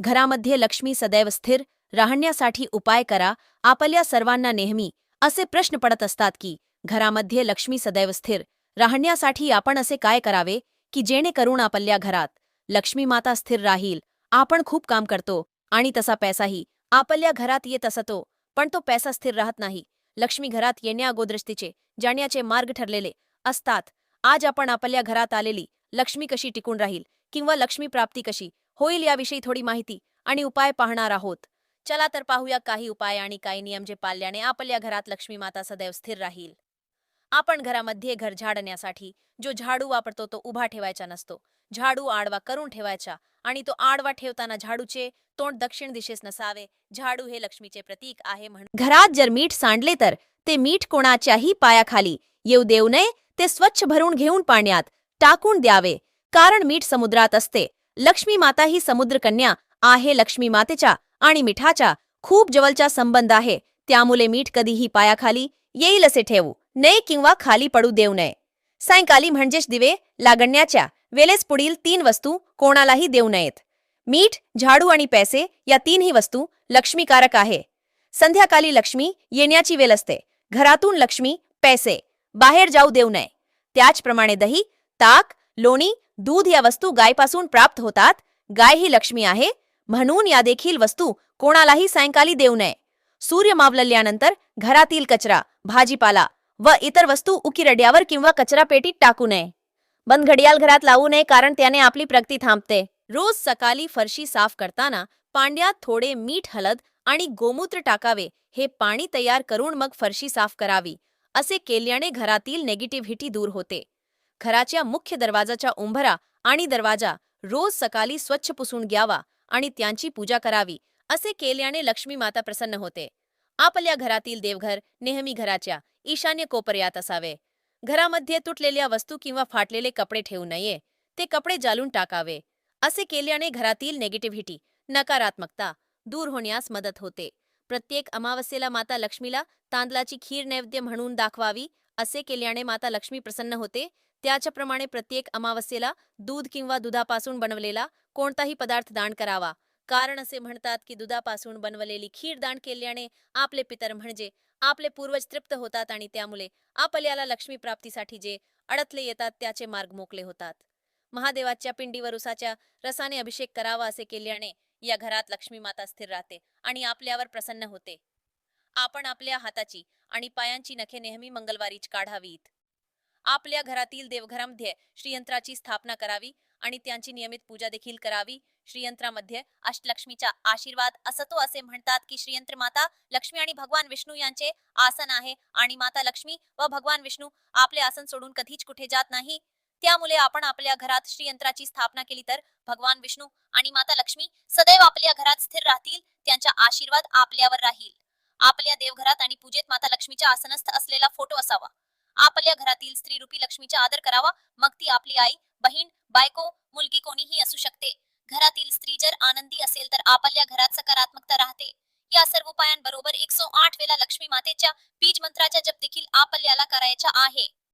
घरामध्ये लक्ष्मी सदैव स्थिर राहण्यासाठी उपाय करा आपल्या सर्वांना नेहमी असे प्रश्न पडत असतात की घरामध्ये लक्ष्मी सदैव स्थिर राहण्यासाठी आपण असे काय करावे की जेणेकरून आपल्या घरात लक्ष्मी माता स्थिर राहील आपण खूप काम करतो आणि तसा पैसाही आपल्या घरात येत असतो पण तो पैसा स्थिर राहत नाही. लक्ष्मी घरात येण्याअगोदरच तिचे जाण्याचे मार्ग ठरलेले असतात. आज आपण आपल्या घरात आलेली लक्ष्मी कशी टिकून राहील किंवा लक्ष्मी प्राप्ती कशी होईल याविषयी थोडी माहिती आणि उपाय पाहणार आहोत. चला तर पाहूया काही उपाय आणि काही नियम जे पाळल्याने आपल्या घरात लक्ष्मी माता सदैव स्थिर राहील. आपण घरामध्ये घर झाडण्यासाठी जो झाडू वापरतो तो उभा ठेवायचा नसतो. झाडू आडवा करून ठेवायचा आणि तो आडवा ठेवताना झाडूचे तोंड दक्षिण दिशेस नसावे. झाडू हे लक्ष्मीचे प्रतीक आहे म्हणून घरात जर मीठ सांडले तर ते मीठ कोणाच्याही पायाखाली येऊ देऊ नये. ते स्वच्छ भरून घेऊन पाण्यात टाकून द्यावे. कारण मीठ समुद्रात असते. लक्ष्मी माता ही समुद्रकन्या आहे लक्ष्मी मातेच्या आणि मिठाच्या खूप जवळचा संबंध आहे. त्यामुळे मीठ कधीही पायाखाली येईल असे ठेवू नये किंवा खाली पडू देऊ नये. सायंकाळी म्हणजेच दिवे लागण्याच्या वेळेस पुढील तीन वस्तू कोणालाही देऊ नयेत. मीठ झाडू आणि पैसे या तीनही वस्तू लक्ष्मीकारक आहे. संध्याकाळी लक्ष्मी येण्याची वेळ असते. घरातून लक्ष्मी पैसे बाहेर जाऊ देऊ नये. त्याचप्रमाणे दही ताक लोणी दूध या वस्तू गायपासून प्राप्त होतात. गाय ही लक्ष्मी आहे. म्हणून या देखील वस्तू कोणालाही सायंकाळी देऊ नये. सूर्य मावलल्यानंतर घरातील कचरा भाजीपाला व इतर वस्तू उकिरड्यावर किंवा कचरा पेटीत टाकू नये. बंद घडियाल घरात लावू नये कारण त्याने आपली प्रगती थांबते. रोज सकाळी फरशी साफ करताना पांड्यात थोडे मीठ हलद आणि गोमूत्र टाकावे. हे पाणी तयार करून मग फरशी साफ करावी. असे केल्याने घरातील नेगेटिव्हिटी दूर होते. घराच्या मुख्य दरवाजाच्या उंभरा आणि दरवाजा रोज सकाळी स्वच्छ पुसून घ्यावा आणि त्यांची पूजा करावी असे केल्याने लक्ष्मी माता प्रसन्न होते. आपल्या घरातील देवघर नेहमी घराच्या ईशान्य कोपऱ्यात असावे. घरामध्ये तुटलेल्या वस्तू किंवा फाटलेले कपडे ठेवू नये ते कपडे जाळून टाकावे असे केल्याने घरातील नेगेटिव्हिटी नकारात्मकता दूर होण्यास मदत होते. प्रत्येक अमावस्येला माता लक्ष्मीला तांदळाची खीर नैवेद्य म्हणून दाखवावी असे केल्याने माता लक्ष्मी प्रसन्न होते. त्याच्याप्रमाणे प्रत्येक अमावस्येला दूध किंवा दुधापासून बनवलेला कोणताही पदार्थ दान करावा. कारण असे म्हणतात की दुधापासून बनवलेली खीर दान केल्याने आपले पितर म्हणजे आपले पूर्वज तृप्त होतात आणि त्यामुळे आपल्याला लक्ष्मी प्राप्तीसाठी जे अडथले येतात त्याचे मार्ग मोकले होतात. महादेवाच्या पिंडीवर उसाच्या रसाने अभिषेक करावा असे केल्याने या घरात लक्ष्मी माता स्थिर राहते आणि आपल्यावर प्रसन्न होते. आपण आपल्या हाताची आणि पायांची नखे नेहमी मंगलवारीच काढावीत. आपल्या घरातील देवघरामध्ये श्रीयंत्राची स्थापना करावी आणि त्यांची नियमित पूजा देखील करावी. श्रीयंत्रामध्ये अष्टलक्ष्मीचा आशीर्वाद असतो असे म्हणतात की श्रीयंत्र माता लक्ष्मी आणि भगवान विष्णू यांचे आसन आहे आणि माता लक्ष्मी व भगवान विष्णू आपले आसन सोडून कधीच कुठे जात नाही. त्यामुळे आपण आपल्या घरात श्रीयंत्राची स्थापना केली तर भगवान विष्णू आणि माता लक्ष्मी सदैव आपल्या घरात स्थिर राहतील त्यांचा आशीर्वाद आपल्यावर राहील. आपल्या देवघरात आणि पूजेत माता लक्ष्मीच्या आसनस्थ असलेला फोटो असावा. आपल्या घरातील स्त्री रूपी लक्ष्मीचा आदर करावा. मग ती आपली आई बहीण बायको मुलगी कोणीही असू शकते. घरातील स्त्री जर आनंदी असेल तर आपल्या घरात सकारात्मकता राहते. या सर्व उपायांबरोबर एकशे आठ वेळा लक्ष्मी मातेच्या बीज मंत्राचा जप देखील आपल्याला करायचा आहे.